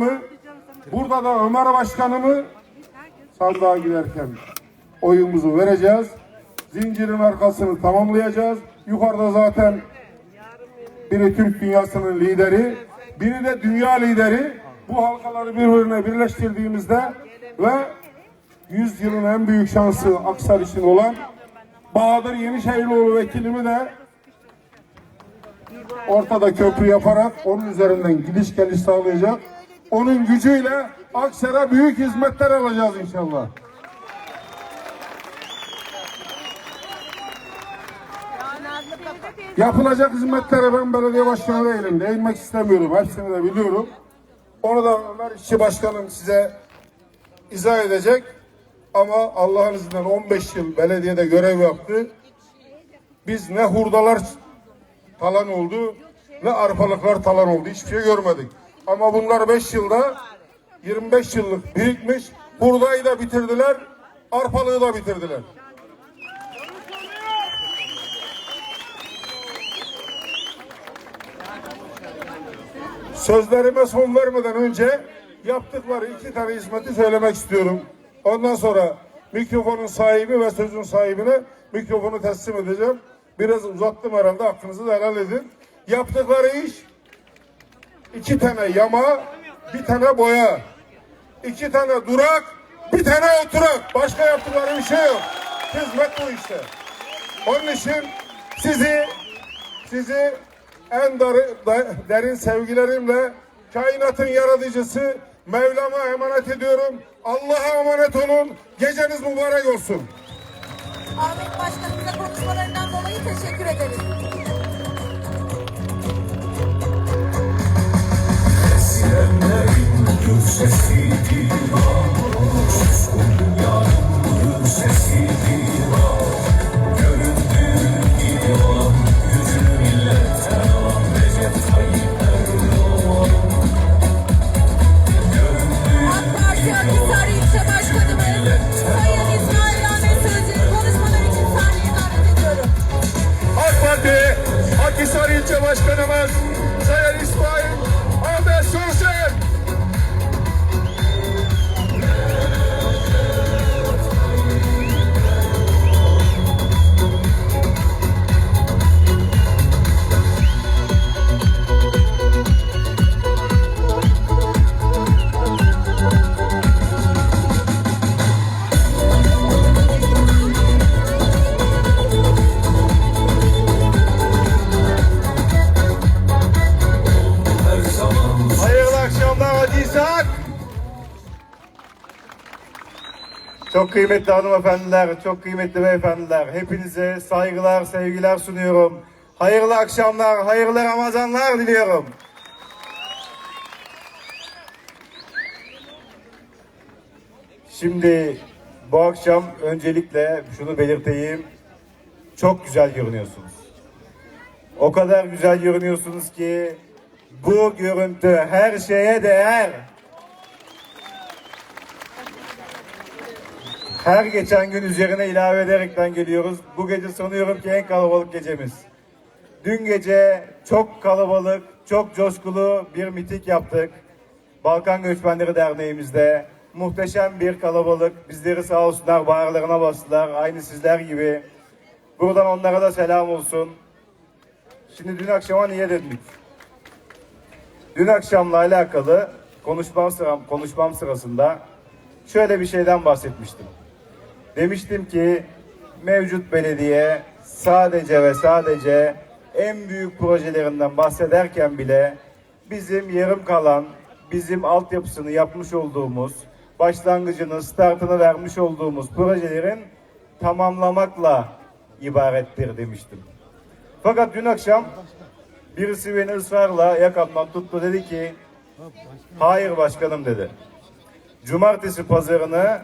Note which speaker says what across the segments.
Speaker 1: Başkanımı, burada da Ömer Başkanımı sandığa giderken oyumuzu vereceğiz. Zincirin arkasını tamamlayacağız. Yukarıda zaten biri Türk dünyasının lideri, biri de dünya lideri. Bu halkaları birbirine birleştirdiğimizde ve 100 yılın en büyük şansı Aksar için olan Bahadır Yenişehirlioğlu vekilimi de ortada köprü yaparak onun üzerinden gidiş geliş sağlayacak. Onun gücüyle Aksar'a büyük hizmetler alacağız inşallah. Yapılacak hizmetlere ben belediye başkanı değilim. Değinmek istemiyorum. Hepsini de biliyorum. Onu da Ömer İşçi Başkanım size izah edecek. Ama Allah'ın izniyle 15 yıl belediyede görev yaptı. Biz ne hurdalar talan oldu ne arpalıklar talan oldu. Hiçbir şey görmedik. Ama bunlar 5 yılda 25 yıllık birikmiş. Hurdayı da bitirdiler. Arpalığı da bitirdiler. Sözlerime son vermeden önce yaptıkları iki tane hizmeti söylemek istiyorum. Ondan sonra mikrofonun sahibi ve sözün sahibine mikrofonu teslim edeceğim. Biraz uzattım herhalde hakkınızı da helal edin. Yaptıkları iş iki tane yama, bir tane boya, iki tane durak, bir tane oturak. Başka yaptıkları bir şey yok. Hizmet bu işte. Onun için sizi sizi en dar- da- derin sevgilerimle kainatın yaratıcısı Mevlam'a emanet ediyorum. Allah'a emanet olun. Geceniz mübarek olsun.
Speaker 2: Ahmet Başkanımıza konuşmalarından dolayı teşekkür ederiz. Akhisar İlçe Başkanımız
Speaker 3: Çok kıymetli hanımefendiler, çok kıymetli beyefendiler. Hepinize saygılar, sevgiler sunuyorum. Hayırlı akşamlar, hayırlı Ramazanlar diliyorum. Şimdi bu akşam öncelikle şunu belirteyim. Çok güzel görünüyorsunuz. O kadar güzel görünüyorsunuz ki bu görüntü her şeye değer. Her geçen gün üzerine ilave ederekten geliyoruz. Bu gece sanıyorum ki en kalabalık gecemiz. Dün gece çok kalabalık, çok coşkulu bir miting yaptık. Balkan Göçmenleri Derneğimizde. Muhteşem bir kalabalık. Bizleri sağ olsunlar bağırlarına bastılar. Aynı sizler gibi. Buradan onlara da selam olsun. Şimdi dün akşama niye döndük? Dün akşamla alakalı konuşmam, sıram, konuşmam sırasında şöyle bir şeyden bahsetmiştim. Demiştim ki mevcut belediye sadece ve sadece en büyük projelerinden bahsederken bile bizim yarım kalan, bizim altyapısını yapmış olduğumuz, başlangıcını, startını vermiş olduğumuz projelerin tamamlamakla ibarettir demiştim. Fakat dün akşam birisi beni ısrarla yakamdan tuttu dedi ki hayır başkanım dedi. Cumartesi pazarını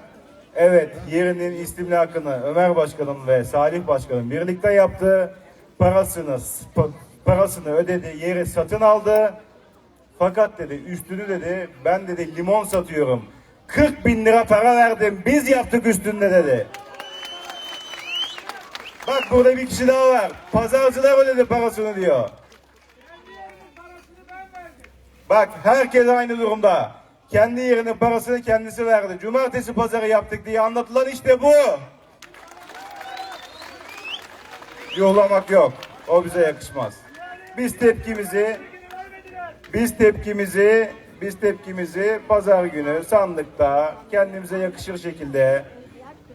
Speaker 3: evet yerinin istimlakını Ömer Başkanım ve Salih Başkanım birlikte yaptı. Parasını parasını ödedi, yeri satın aldı. Fakat dedi üstünü dedi ben dedi limon satıyorum. 40 bin lira para verdim biz yaptık üstünde dedi. Bak burada bir kişi daha var. Pazarcılar ödedi parasını diyor. Bak herkes aynı durumda. Kendi yerinin parasını kendisi verdi. Cumartesi pazarı yaptık diye anlatılan işte bu. Yuhlamak yok. O bize yakışmaz. Biz tepkimizi biz tepkimizi biz tepkimizi pazar günü sandıkta kendimize yakışır şekilde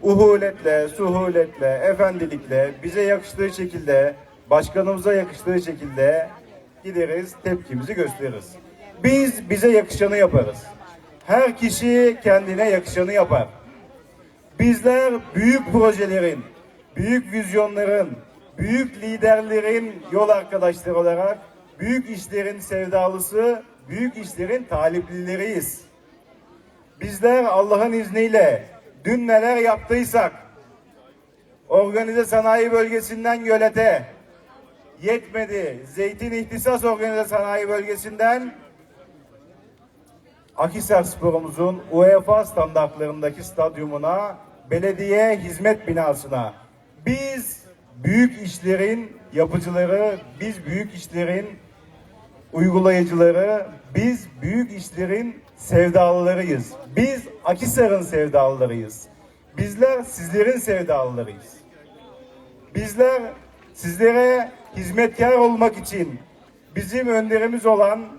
Speaker 3: uhuletle, suhuletle, efendilikle bize yakıştığı şekilde başkanımıza yakıştığı şekilde gideriz tepkimizi gösteririz. Biz bize yakışanı yaparız. Her kişi kendine yakışanı yapar. Bizler büyük projelerin, büyük vizyonların, büyük liderlerin yol arkadaşları olarak büyük işlerin sevdalısı, büyük işlerin taliplileriyiz. Bizler Allah'ın izniyle dün neler yaptıysak organize sanayi bölgesinden Gölet'e yetmedi. Zeytin İhtisas Organize Sanayi Bölgesi'nden Akhisar Spor'umuzun UEFA standartlarındaki stadyumuna, belediye hizmet binasına. Biz büyük işlerin yapıcıları, biz büyük işlerin uygulayıcıları, biz büyük işlerin sevdalılarıyız. Biz Akhisar'ın sevdalılarıyız. Bizler sizlerin sevdalılarıyız. Bizler sizlere hizmetkar olmak için bizim önderimiz olan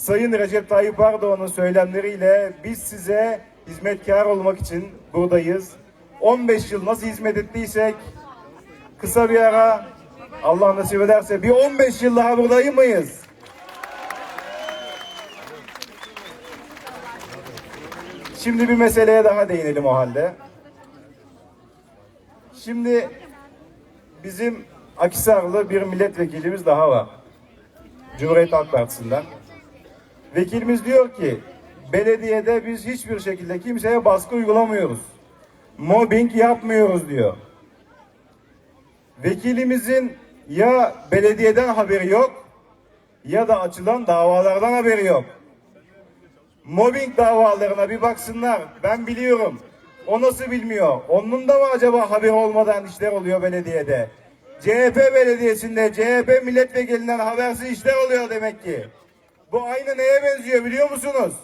Speaker 3: Sayın Recep Tayyip Erdoğan'ın söylemleriyle biz size hizmetkar olmak için buradayız. 15 yıl nasıl hizmet ettiysek kısa bir ara Allah nasip ederse bir 15 yıl daha buradayım mıyız? Şimdi bir meseleye daha değinelim o halde. Şimdi bizim Akisarlı bir milletvekilimiz daha var. Cumhuriyet Halk Partisi'nden. Vekilimiz diyor ki belediyede biz hiçbir şekilde kimseye baskı uygulamıyoruz. Mobbing yapmıyoruz diyor. Vekilimizin ya belediyeden haberi yok ya da açılan davalardan haberi yok. Mobbing davalarına bir baksınlar. Ben biliyorum. O nasıl bilmiyor? Onun da mı acaba haberi olmadan işler oluyor belediyede? CHP belediyesinde CHP milletvekilinden habersiz işler oluyor demek ki. Bu aynı neye benziyor biliyor musunuz?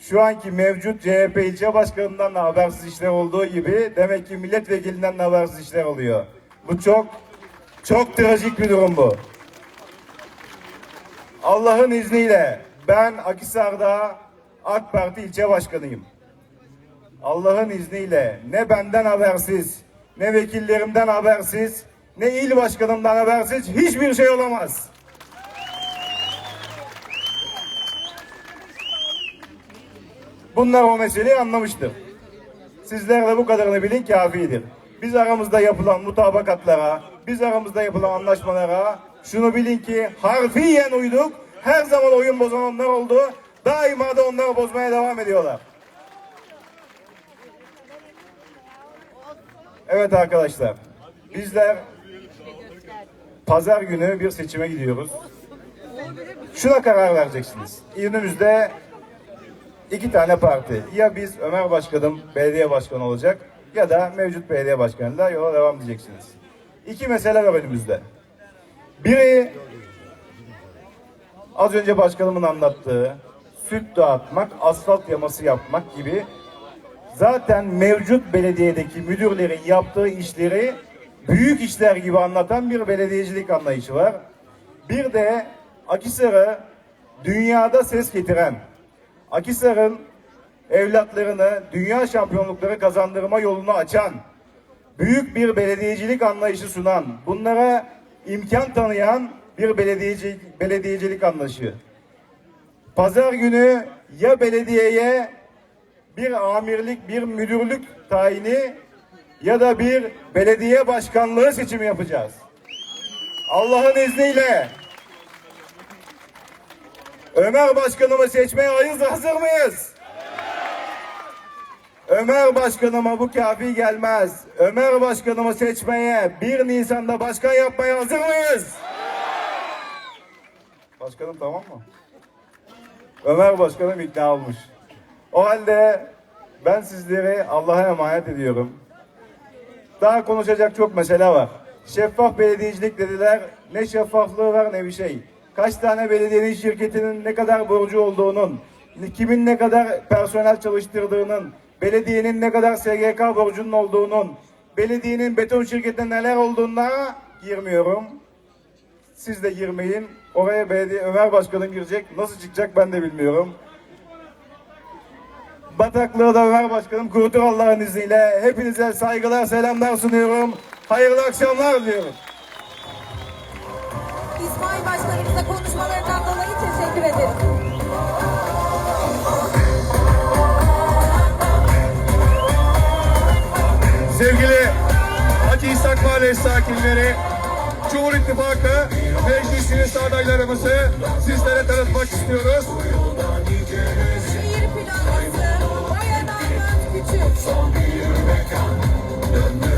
Speaker 3: Şu anki mevcut CHP ilçe başkanından da habersiz işler olduğu gibi demek ki milletvekilinden de habersiz işler oluyor. Bu çok çok trajik bir durum bu. Allah'ın izniyle ben Akisar'da AK Parti ilçe başkanıyım. Allah'ın izniyle ne benden habersiz, ne vekillerimden habersiz, ne il başkanımdan habersiz hiçbir şey olamaz. Bunlar o meseleyi anlamıştır. Sizler de bu kadarını bilin kafidir. Biz aramızda yapılan mutabakatlara, biz aramızda yapılan anlaşmalara şunu bilin ki harfiyen uyduk. Her zaman oyun bozan onlar oldu. Daima da onları bozmaya devam ediyorlar. Evet arkadaşlar. Bizler pazar günü bir seçime gidiyoruz. Şuna karar vereceksiniz. İzninizde iki tane parti. Ya biz Ömer Başkanım belediye başkanı olacak ya da mevcut belediye başkanıyla yola devam edeceksiniz. İki mesele var önümüzde. Biri az önce başkanımın anlattığı süt dağıtmak, asfalt yaması yapmak gibi zaten mevcut belediyedeki müdürlerin yaptığı işleri büyük işler gibi anlatan bir belediyecilik anlayışı var. Bir de Akisar'ı dünyada ses getiren, Akisar'ın evlatlarını dünya şampiyonlukları kazandırma yolunu açan, büyük bir belediyecilik anlayışı sunan, bunlara imkan tanıyan bir belediyeci, belediyecilik anlayışı. Pazar günü ya belediyeye bir amirlik, bir müdürlük tayini ya da bir belediye başkanlığı seçimi yapacağız. Allah'ın izniyle Ömer Başkanımı seçmeye ayız hazır mıyız? Ömer Başkanıma bu kafi gelmez. Ömer Başkanımı seçmeye 1 Nisan'da başkan yapmaya hazır mıyız? Başkanım tamam mı? Ömer Başkanım ikna olmuş. O halde ben sizleri Allah'a emanet ediyorum. Daha konuşacak çok mesele var. Şeffaf belediyecilik dediler. Ne şeffaflığı var ne bir şey. Kaç tane belediyenin şirketinin ne kadar borcu olduğunun, kimin ne kadar personel çalıştırdığının, belediyenin ne kadar SGK borcunun olduğunun, belediyenin beton şirketinde neler olduğuna girmiyorum. Siz de girmeyin. Oraya belediye Ömer Başkanım girecek. Nasıl çıkacak ben de bilmiyorum. Bataklığı da Ömer Başkanım kurutur Allah'ın izniyle. Hepinize saygılar, selamlar sunuyorum. Hayırlı akşamlar diliyorum.
Speaker 2: Konuşmalarından dolayı teşekkür ederim.
Speaker 1: Sevgili Hacı İshak Mahallesi sakinleri, Cumhur İttifakı meclisinin adaylarımızı sizlere tanıtmak istiyoruz.
Speaker 2: Şehir plancısı Boyadan Küçük. Mimar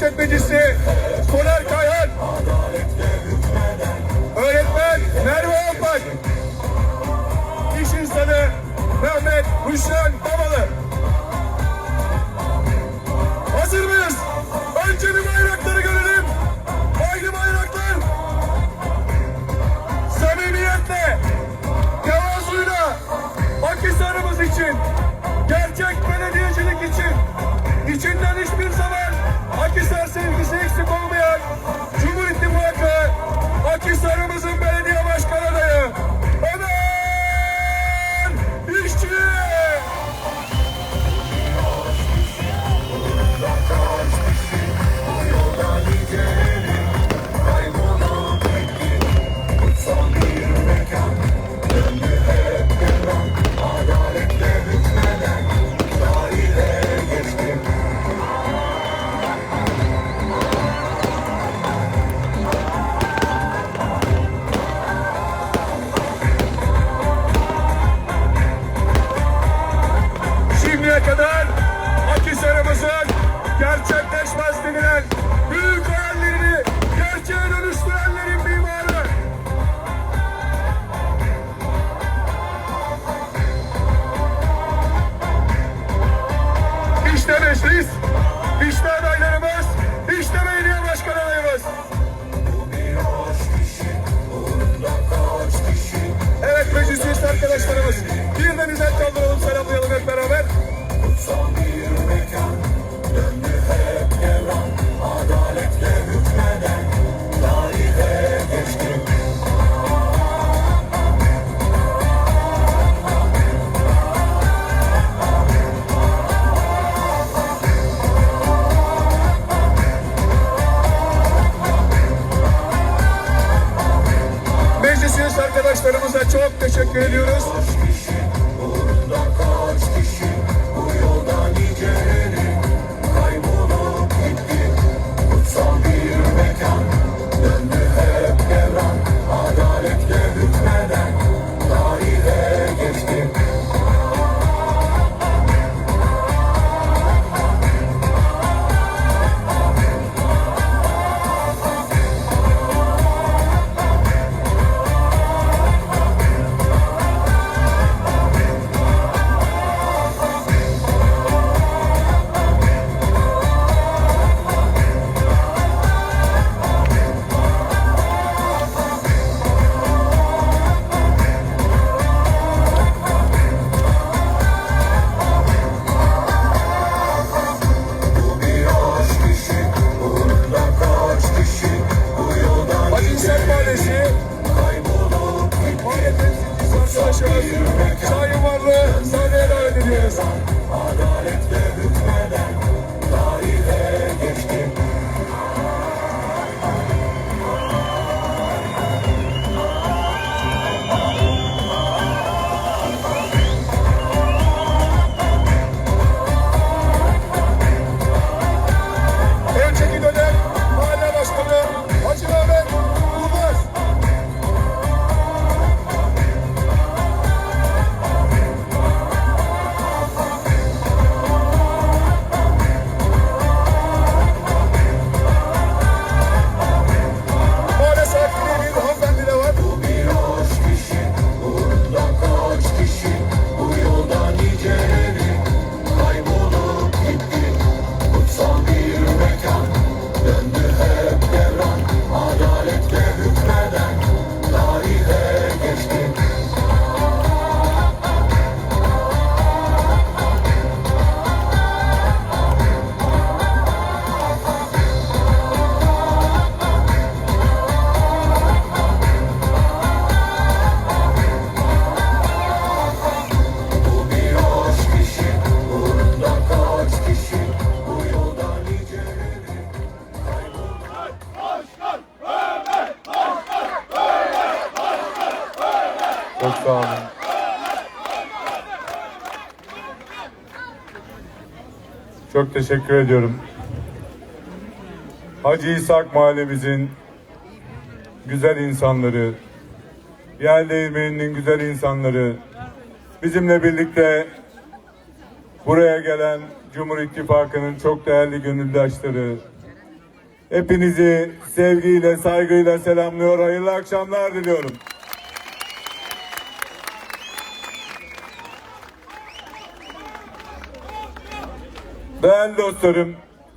Speaker 4: sempre de
Speaker 5: ser
Speaker 6: Çok teşekkür ediyorum. Hacı İshak mahallemizin güzel insanları, Yer Değirmeni'nin güzel insanları, bizimle birlikte buraya gelen Cumhur İttifakı'nın çok değerli gönüldaşları, hepinizi sevgiyle, saygıyla selamlıyor, hayırlı akşamlar diliyorum. Değerli dostlarım,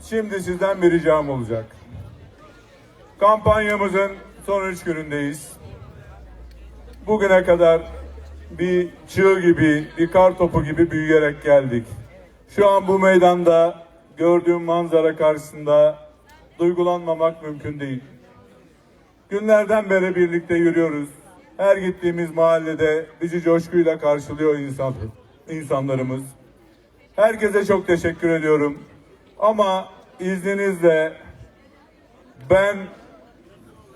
Speaker 6: şimdi sizden bir ricam olacak. Kampanyamızın son üç günündeyiz. Bugüne kadar bir çığ gibi, bir kar topu gibi büyüyerek geldik. Şu an bu meydanda gördüğüm manzara karşısında duygulanmamak mümkün değil. Günlerden beri birlikte yürüyoruz. Her gittiğimiz mahallede bizi coşkuyla karşılıyor insan, insanlarımız. Herkese çok teşekkür ediyorum. Ama izninizle ben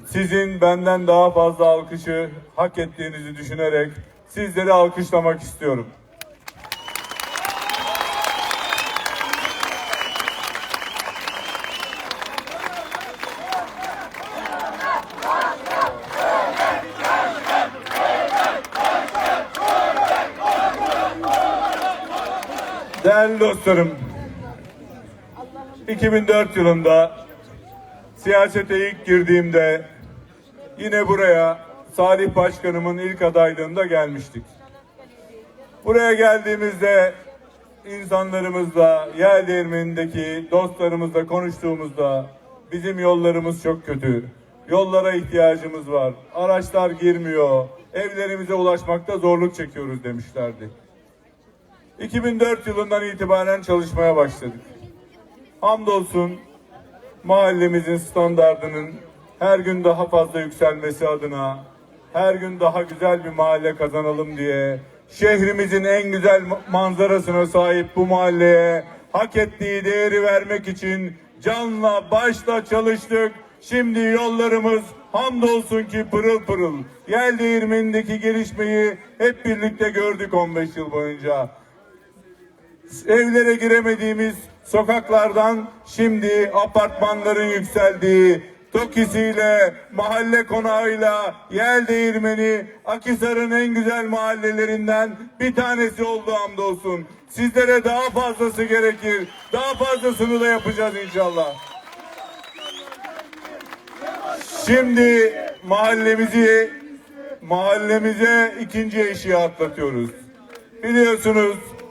Speaker 6: sizin benden daha fazla alkışı hak ettiğinizi düşünerek sizleri alkışlamak istiyorum. Değerli dostlarım, 2004 yılında siyasete ilk girdiğimde yine buraya Salih Başkanımın ilk adaylığında gelmiştik. Buraya geldiğimizde insanlarımızla, yer değirmenindeki dostlarımızla konuştuğumuzda bizim yollarımız çok kötü. Yollara ihtiyacımız var. Araçlar girmiyor. Evlerimize ulaşmakta zorluk çekiyoruz demişlerdi. 2004 yılından itibaren çalışmaya başladık. Hamdolsun mahallemizin standardının her gün daha fazla yükselmesi adına, her gün daha güzel bir mahalle kazanalım diye, şehrimizin en güzel ma- manzarasına sahip bu mahalleye hak ettiği değeri vermek için canla başla çalıştık. Şimdi yollarımız hamdolsun ki pırıl pırıl. Yel değirmenindeki gelişmeyi hep birlikte gördük 15 yıl boyunca evlere giremediğimiz sokaklardan şimdi apartmanların yükseldiği, Tokisi'yle, mahalle konağıyla, yel değirmeni, Akisar'ın en güzel mahallelerinden bir tanesi oldu hamdolsun. Sizlere daha fazlası gerekir. Daha fazlasını da yapacağız inşallah. Şimdi mahallemizi mahallemize ikinci eşiğe atlatıyoruz. Biliyorsunuz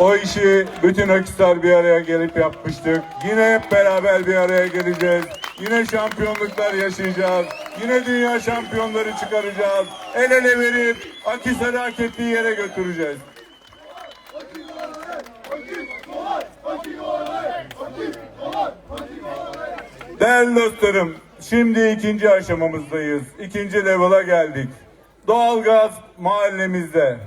Speaker 6: O işi bütün Akisar bir araya gelip yapmıştık. Yine hep beraber bir araya geleceğiz. Yine şampiyonluklar yaşayacağız. Yine dünya şampiyonları çıkaracağız. El ele verip Akisar'ı hak ettiği yere götüreceğiz. Değerli dostlarım, şimdi ikinci aşamamızdayız. İkinci level'a geldik. Doğalgaz mahallemizde.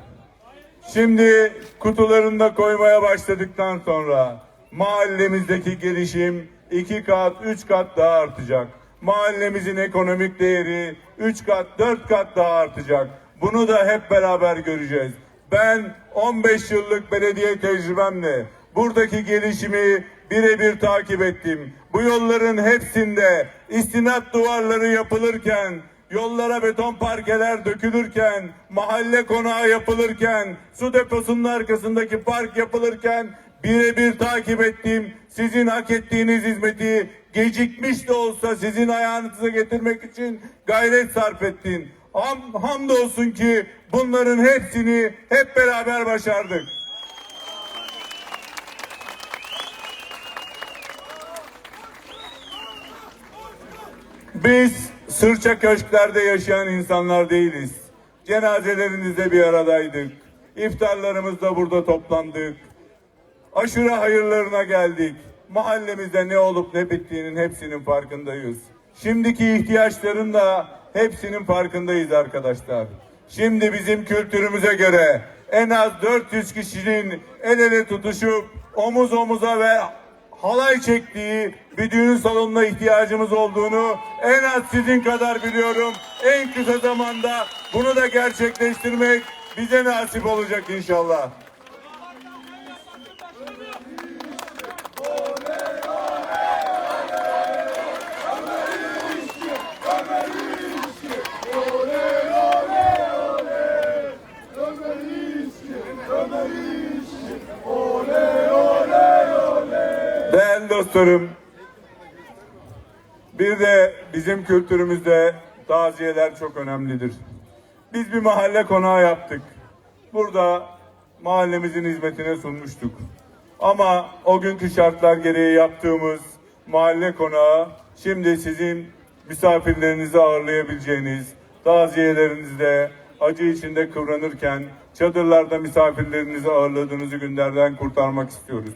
Speaker 6: Şimdi kutularında koymaya başladıktan sonra mahallemizdeki gelişim iki kat, üç kat daha artacak. Mahallemizin ekonomik değeri üç kat, dört kat daha artacak. Bunu da hep beraber göreceğiz. Ben 15 yıllık belediye tecrübemle buradaki gelişimi birebir takip ettim. Bu yolların hepsinde istinat duvarları yapılırken, yollara beton parkeler dökülürken, mahalle konağı yapılırken, su deposunun arkasındaki park yapılırken birebir takip ettim. Sizin hak ettiğiniz hizmeti gecikmiş de olsa sizin ayağınıza getirmek için gayret sarf ettin. Ham, hamdolsun ki bunların hepsini hep beraber başardık. Biz sırça köşklerde yaşayan insanlar değiliz. Cenazelerinizde bir aradaydık. İftarlarımızda burada toplandık. Aşure hayırlarına geldik. Mahallemizde ne olup ne bittiğinin hepsinin farkındayız. Şimdiki ihtiyaçların da hepsinin farkındayız arkadaşlar. Şimdi bizim kültürümüze göre en az 400 kişinin el ele tutuşup omuz omuza ve halay çektiği bir düğün salonuna ihtiyacımız olduğunu en az sizin kadar biliyorum. En kısa zamanda bunu da gerçekleştirmek bize nasip olacak inşallah. Değerli dostlarım, bizim kültürümüzde taziyeler çok önemlidir. Biz bir mahalle konağı yaptık. Burada mahallemizin hizmetine sunmuştuk. Ama o günkü şartlar gereği yaptığımız mahalle konağı şimdi sizin misafirlerinizi ağırlayabileceğiniz, taziyelerinizde acı içinde kıvranırken çadırlarda misafirlerinizi ağırladığınız günlerden kurtarmak istiyoruz.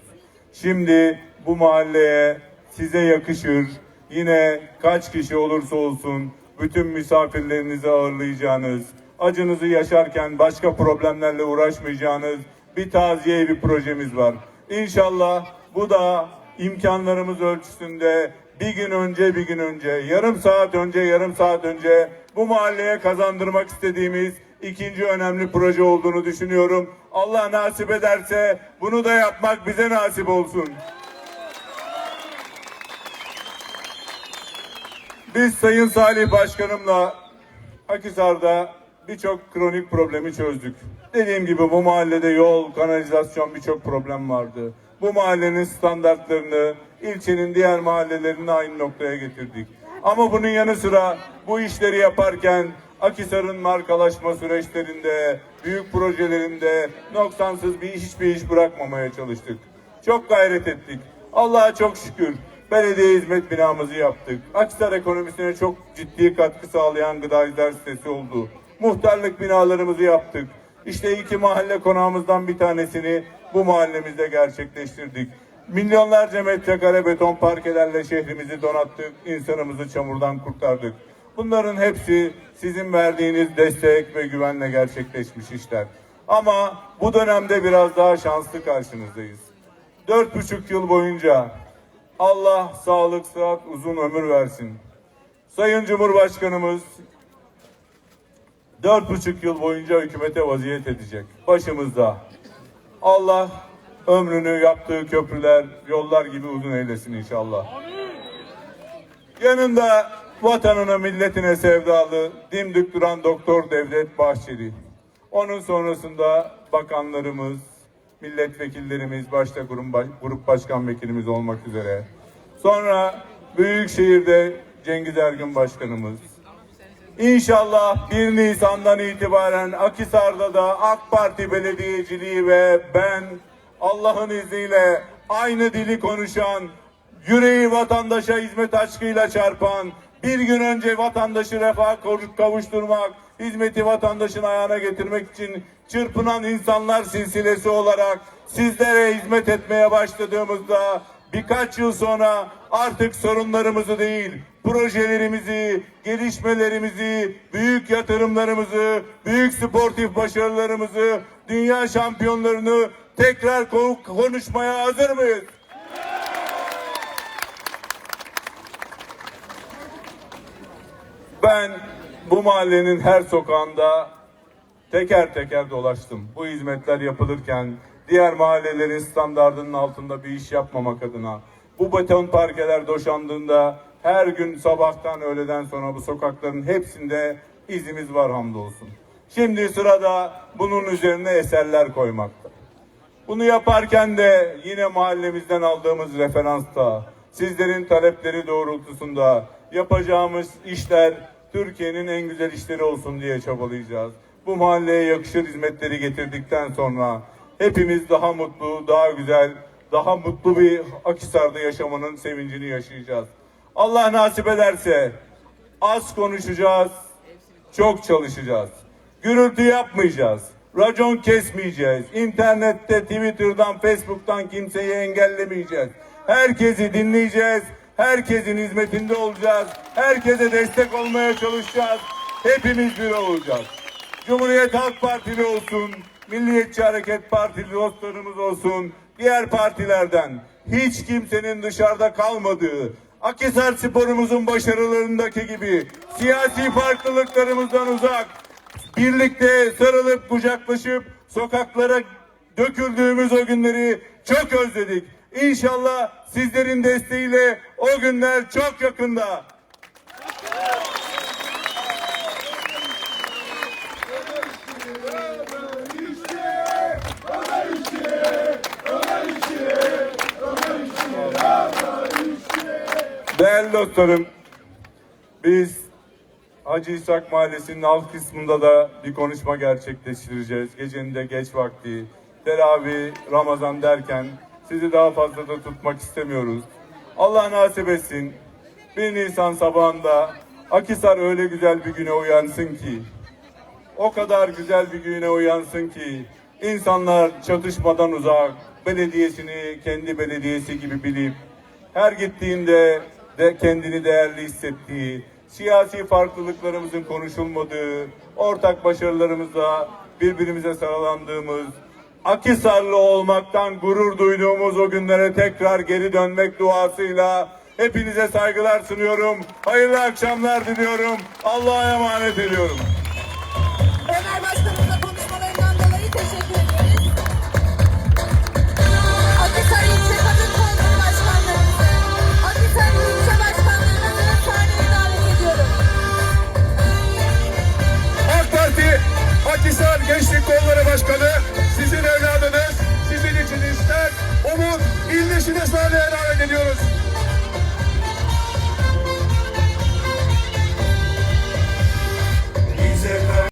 Speaker 6: Şimdi bu mahalleye size yakışır, yine kaç kişi olursa olsun bütün misafirlerinizi ağırlayacağınız, acınızı yaşarken başka problemlerle uğraşmayacağınız bir taziye evi projemiz var. İnşallah bu da imkanlarımız ölçüsünde bir gün önce bir gün önce, yarım saat önce yarım saat önce bu mahalleye kazandırmak istediğimiz ikinci önemli proje olduğunu düşünüyorum. Allah nasip ederse bunu da yapmak bize nasip olsun. Biz Sayın Salih Başkanımla Akhisar'da birçok kronik problemi çözdük. Dediğim gibi bu mahallede yol, kanalizasyon birçok problem vardı. Bu mahallenin standartlarını ilçenin diğer mahallelerine aynı noktaya getirdik. Ama bunun yanı sıra bu işleri yaparken Akhisar'ın markalaşma süreçlerinde, büyük projelerinde noksansız bir hiçbir iş bırakmamaya çalıştık. Çok gayret ettik. Allah'a çok şükür. Belediye hizmet binamızı yaptık. Akhisar ekonomisine çok ciddi katkı sağlayan gıdacılar sitesi oldu. Muhtarlık binalarımızı yaptık. İşte iki mahalle konağımızdan bir tanesini bu mahallemizde gerçekleştirdik. Milyonlarca metrekare beton parkelerle şehrimizi donattık, insanımızı çamurdan kurtardık. Bunların hepsi sizin verdiğiniz destek ve güvenle gerçekleşmiş işler. Ama bu dönemde biraz daha şanslı karşınızdayız. Dört buçuk yıl boyunca Allah sağlık, sıhhat, uzun ömür versin. Sayın Cumhurbaşkanımız dört buçuk yıl boyunca hükümete vaziyet edecek. Başımızda. Allah ömrünü yaptığı köprüler, yollar gibi uzun eylesin inşallah. Yanında vatanına, milletine sevdalı, dimdik duran Doktor Devlet Bahçeli. Onun sonrasında bakanlarımız, milletvekillerimiz, başta grup, grup başkan vekilimiz olmak üzere. Sonra Büyükşehir'de Cengiz Ergün Başkanımız. İnşallah 1 Nisan'dan itibaren Akhisar'da da AK Parti belediyeciliği ve ben Allah'ın izniyle aynı dili konuşan, yüreği vatandaşa hizmet aşkıyla çarpan, bir gün önce vatandaşı refah kavuşturmak, hizmeti vatandaşın ayağına getirmek için çırpınan insanlar silsilesi olarak sizlere hizmet etmeye başladığımızda birkaç yıl sonra artık sorunlarımızı değil, projelerimizi, gelişmelerimizi, büyük yatırımlarımızı, büyük sportif başarılarımızı, dünya şampiyonlarını tekrar ko- konuşmaya hazır mıyız? Ben bu mahallenin her sokağında teker teker dolaştım. Bu hizmetler yapılırken diğer mahallelerin standardının altında bir iş yapmamak adına bu beton parkeler doşandığında her gün sabahtan öğleden sonra bu sokakların hepsinde izimiz var hamdolsun. Şimdi sırada bunun üzerine eserler koymakta. Bunu yaparken de yine mahallemizden aldığımız referansta sizlerin talepleri doğrultusunda yapacağımız işler Türkiye'nin en güzel işleri olsun diye çabalayacağız. Bu mahalleye yakışır hizmetleri getirdikten sonra hepimiz daha mutlu, daha güzel, daha mutlu bir Akhisar'da yaşamanın sevincini yaşayacağız. Allah nasip ederse az konuşacağız, çok çalışacağız. Gürültü yapmayacağız. Racon kesmeyeceğiz. İnternette, Twitter'dan, Facebook'tan kimseyi engellemeyeceğiz. Herkesi dinleyeceğiz. Herkesin hizmetinde olacağız. Herkese destek olmaya çalışacağız. Hepimiz bir olacağız. Cumhuriyet Halk Partili olsun, Milliyetçi Hareket Partili dostlarımız olsun, diğer partilerden hiç kimsenin dışarıda kalmadığı, Akhisar sporumuzun başarılarındaki gibi siyasi farklılıklarımızdan uzak, birlikte sarılıp kucaklaşıp sokaklara döküldüğümüz o günleri çok özledik. İnşallah sizlerin desteğiyle o günler çok yakında. Değerli dostlarım, biz Hacı İshak Mahallesi'nin alt kısmında da bir konuşma gerçekleştireceğiz. Gecenin de geç vakti, teravih, Ramazan derken sizi daha fazla da tutmak istemiyoruz. Allah nasip etsin. 1 Nisan sabahında Akhisar öyle güzel bir güne uyansın ki, o kadar güzel bir güne uyansın ki insanlar çatışmadan uzak, belediyesini kendi belediyesi gibi bilip her gittiğinde de kendini değerli hissettiği, siyasi farklılıklarımızın konuşulmadığı, ortak başarılarımızla birbirimize saralandığımız, Akisarlı olmaktan gurur duyduğumuz o günlere tekrar geri dönmek duasıyla hepinize saygılar sunuyorum. Hayırlı akşamlar diliyorum. Allah'a emanet ediyorum.
Speaker 2: Ömer Başkanımıza
Speaker 1: Hisar Gençlik Kolları Başkanı sizin evladınız, sizin için ister. Onu ildeşine sahneye davet ediyoruz.